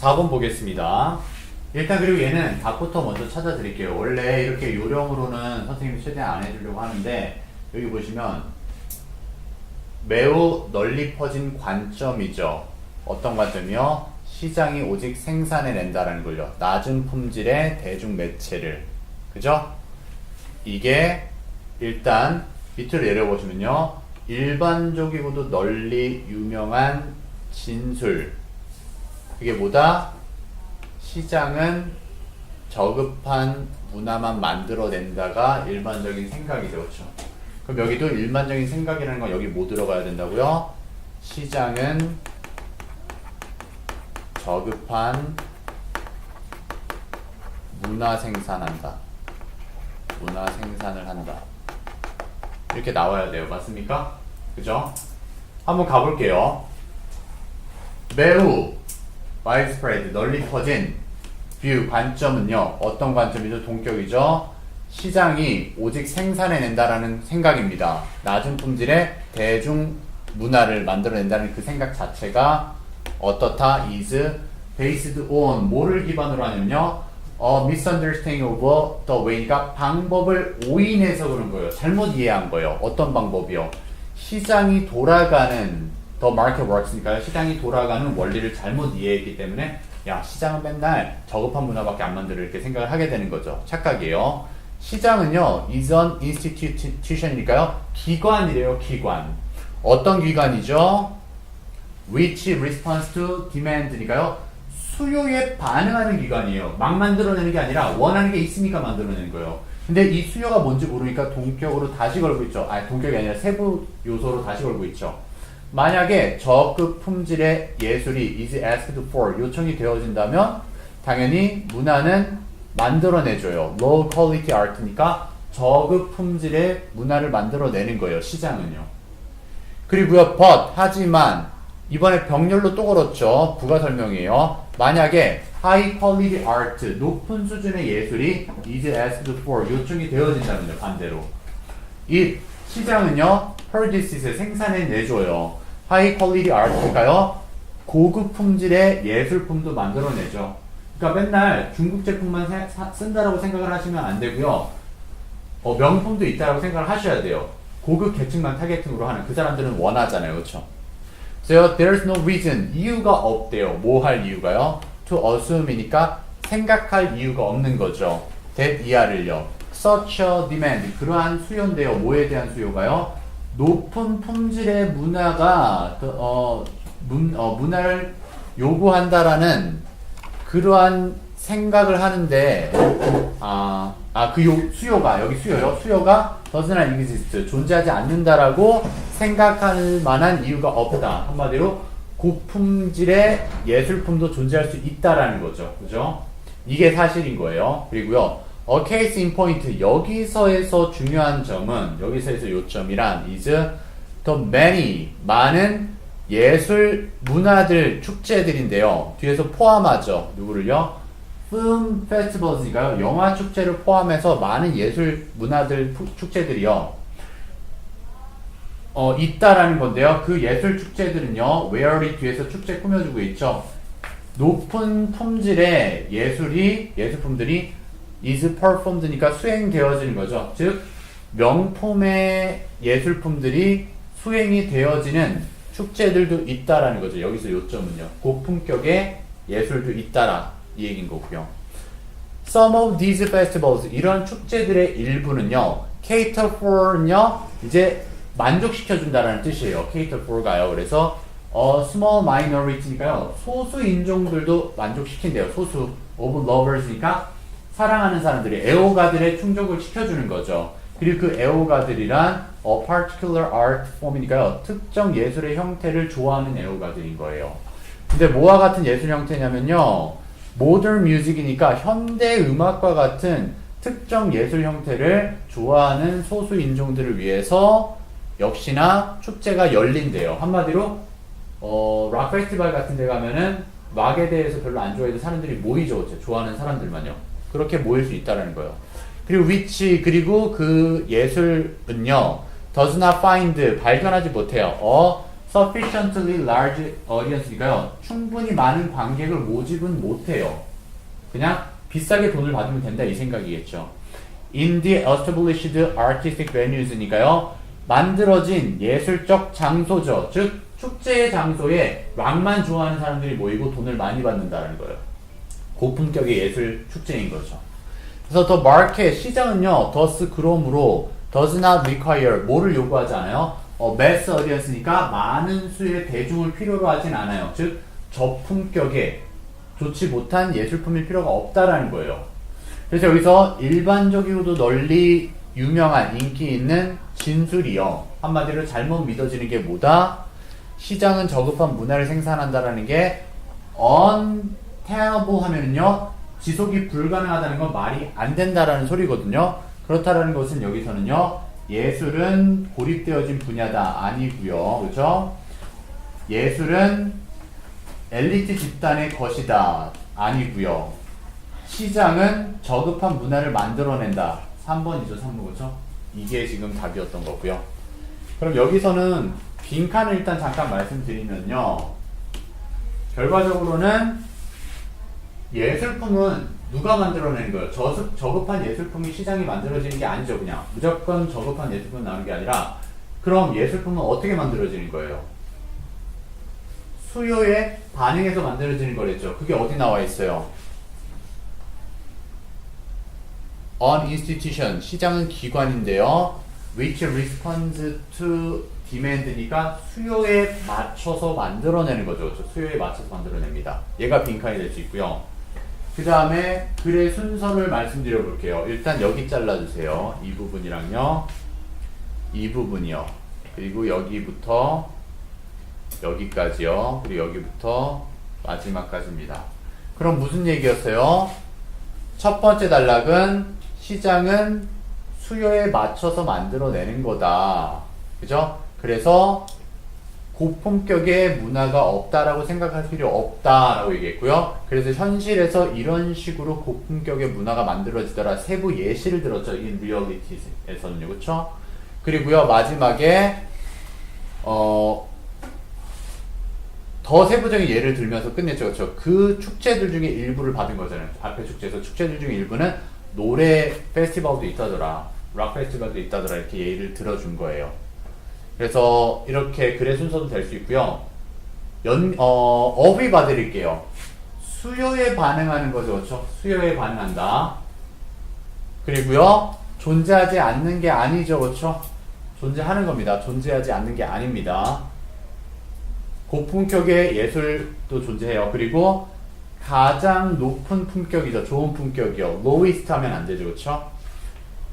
4번 보겠습니다. 일단 그리고 얘는 답부터 먼저 찾아드릴게요. 원래 이렇게 요령으로는 선생님이 최대한 안 해주려고 하는데 여기 보시면 매우 널리 퍼진 관점이죠. 어떤 관점이요? 시장이 오직 생산해 낸다라는 걸요. 낮은 품질의 대중 매체를. 그죠? 이게 일단 밑으로 내려보시면요. 일반적이고도 널리 유명한 진술. 그게 뭐다? 시장은 저급한 문화만 만들어낸다가 일반적인 생각이죠. 그렇죠? 그럼 여기도 일반적인 생각이라는 건 여기 뭐 들어가야 된다고요? 시장은 저급한 문화 생산한다. 문화 생산을 한다. 이렇게 나와야 돼요. 맞습니까? 그죠? 한번 가볼게요. 매우 widespread, 널리 퍼진 view, 관점은요. 어떤 관점이죠? 동격이죠. 시장이 오직 생산해낸다라는 생각입니다. 낮은 품질의 대중 문화를 만들어낸다는 그 생각 자체가 어떻다? is based on 뭐를 기반으로 하냐면요. 어, misunderstanding of the way가 방법을 오인해서 그런 거예요. 잘못 이해한 거예요. 어떤 방법이요? 시장이 돌아가는 the market works니까요. 시장이 돌아가는 원리를 잘못 이해했기 때문에 야 시장은 맨날 저급한 문화밖에 안 만들어 이렇게 생각을 하게 되는 거죠. 착각이에요. 시장은요 an institution이니까요. 기관이래요. 기관. 어떤 기관이죠? which responds to demand니까요. 수요에 반응하는 기관이에요. 막 만들어내는 게 아니라 원하는 게 있으니까 만들어내는 거예요. 근데 이 수요가 뭔지 모르니까 동격으로 다시 걸고 있죠. 아니 동격이 아니라 세부 요소로 다시 걸고 있죠. 만약에 저급 품질의 예술이 is asked for 요청이 되어진다면 당연히 문화는 만들어내줘요. low quality art니까 저급 품질의 문화를 만들어내는 거예요. 시장은요. 그리고요, but 하지만 이번에 병렬로 또 걸었죠. 부가 설명이에요. 만약에 high quality art 높은 수준의 예술이 is asked for 요청이 되어진다면요. 반대로 이 시장은요 produces 생산해 내줘요. High quality art가요 고급 품질의 예술품도 만들어내죠. 그러니까 맨날 중국 제품만 세- 사- 쓴다라고 생각을 하시면 안 되고요. 어, 명품도 있다라고 생각을 하셔야 돼요. 고급 계층만 타겟팅으로 하는 그 사람들은 원하잖아요, 그렇죠? So there's no reason 이유가 없대요. 뭐 할 이유가요? To assume이니까 생각할 이유가 없는 거죠. that 이하를요. Such a demand 그러한 수요인데요. 뭐에 대한 수요가요? 높은 품질의 문화가 더, 어, 문, 어, 문화를 요구한다라는 그러한 생각을 하는데 아, 아, 그 요, 수요가, 여기 수요요. 수요가 does not exist. 존재하지 않는다라고 생각할 만한 이유가 없다. 한마디로 고품질의 예술품도 존재할 수 있다라는 거죠. 그죠? 이게 사실인 거예요. 그리고요. A case in point. 여기서에서 중요한 점은, 여기서에서 요점이란 is the many, 많은 예술 문화들 축제들인데요. 뒤에서 포함하죠. 누구를요? film festivals니까요. 영화 축제를 포함해서 많은 예술 문화들 푸- 축제들이요. 어, 있다라는 건데요. 그 예술 축제들은요. where이 뒤에서 축제 꾸며주고 있죠. 높은 품질의 예술이 예술품들이 is performed니까 수행되어지는 거죠. 즉 명품의 예술품들이 수행이 되어지는 축제들도 있다라는 거죠. 여기서 요점은요. 고품격의 예술도 있다라 이 얘기인 거고요. Some of these festivals 이런 축제들의 일부는요. cater for는요. 이제 만족시켜 준다라는 뜻이에요. cater for가요. 그래서 어, small minority니까요. 소수 인종들도 만족시킨대요. 소수 of lovers니까 사랑하는 사람들이 애호가들의 충족을 시켜주는 거죠. 그리고 그 애호가들이란 a particular art form이니까요. 특정 예술의 형태를 좋아하는 애호가들인 거예요. 근데 뭐와 같은 예술 형태냐면요. 모던 뮤직이니까 현대 음악과 같은 특정 예술 형태를 좋아하는 소수 인종들을 위해서 역시나 축제가 열린대요. 한마디로 어, 락 페스티벌 같은 데 가면은 락에 대해서 별로 안 좋아해도 사람들이 모이죠. 좋아하는 사람들만요. 그렇게 모일 수 있다라는 거예요. 그리고 which 그리고 그 예술은요. does not find 발견하지 못해요. 어 sufficiently large audience니까요. 충분히 많은 관객을 모집은 못해요. 그냥 비싸게 돈을 받으면 된다 이 생각이겠죠. In the established artistic venues니까요. 만들어진 예술적 장소죠. 즉 축제 장소에 락만 좋아하는 사람들이 모이고 돈을 많이 받는다는 거예요. 고품격의 예술 축제인 거죠. 그래서 더 마켓 시장은요. thus 그러므로 does not require 뭐를 요구하지 않아요. 어, mass audience니까 많은 수의 대중을 필요로 하진 않아요. 즉 저품격의 좋지 못한 예술품일 필요가 없다라는 거예요. 그래서 여기서 일반적이고도 널리 유명한 인기 있는 진술이요. 한마디로 잘못 믿어지는 게 뭐다? 시장은 저급한 문화를 생산한다라는 게 untenable 하면은요. 지속이 불가능하다는 건 말이 안 된다라는 소리거든요. 그렇다라는 것은 여기서는요. 예술은 고립되어진 분야다 아니고요. 그렇죠? 예술은 엘리트 집단의 것이다 아니고요. 시장은 저급한 문화를 만들어낸다. 3번이죠, 3번 그렇죠? 이게 지금 답이었던 거고요. 그럼 여기서는 빈칸을 일단 잠깐 말씀드리면요. 결과적으로는 예술품은 누가 만들어내는 거예요? 저습, 저급한 예술품이 시장이 만들어지는 게 아니죠, 그냥. 무조건 저급한 예술품 나오는 게 아니라, 그럼 예술품은 어떻게 만들어지는 거예요? 수요에 반응해서 만들어지는 거랬죠. 그게 어디 나와 있어요? An institution, 시장은 기관인데요. Which responds to demand니까 수요에 맞춰서 만들어내는 거죠. 수요에 맞춰서 만들어냅니다. 얘가 빈칸이 될 수 있고요. 그 다음에 글의 순서를 말씀드려 볼게요. 일단 여기 잘라주세요. 이 부분이랑요. 이 부분이요. 그리고 여기부터 여기까지요. 그리고 여기부터 마지막까지입니다. 그럼 무슨 얘기였어요? 첫 번째 단락은 시장은 수요에 맞춰서 만들어내는 거다. 그죠? 그래서 고품격의 문화가 없다라고 생각할 필요 없다라고 얘기했고요. 그래서 현실에서 이런 식으로 고품격의 문화가 만들어지더라 세부 예시를 들었죠. in reality에서는요. 그렇죠? 그리고요. 마지막에 어, 더 세부적인 예를 들면서 끝냈죠. 그렇죠? 그 축제들 중에 일부를 받은 거잖아요. 앞에 축제에서 축제들 중에 일부는 노래 페스티벌도 있다더라. 락 페스티벌도 있다더라. 이렇게 예를 들어준 거예요. 그래서 이렇게 글의 순서도 될 수 있고요. 연, 어, 어휘 봐드릴게요. 수요에 반응하는 거죠. 그렇죠? 수요에 반응한다. 그리고요. 존재하지 않는 게 아니죠. 그렇죠? 존재하는 겁니다. 존재하지 않는 게 아닙니다. 고품격의 예술도 존재해요. 그리고 가장 높은 품격이죠. 좋은 품격이요. lowest 하면 안 되죠. 그렇죠?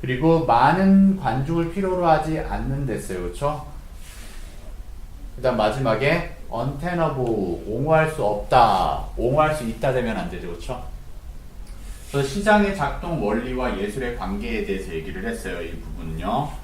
그리고 많은 관중을 필요로 하지 않는 데어요 그렇죠? 그다음 마지막에 untenable 옹호할 수 없다. 옹호할 수 있다 되면 안 되죠. 그렇죠? 그래서 시장의 작동 원리와 예술의 관계에 대해서 얘기를 했어요. 이 부분은요.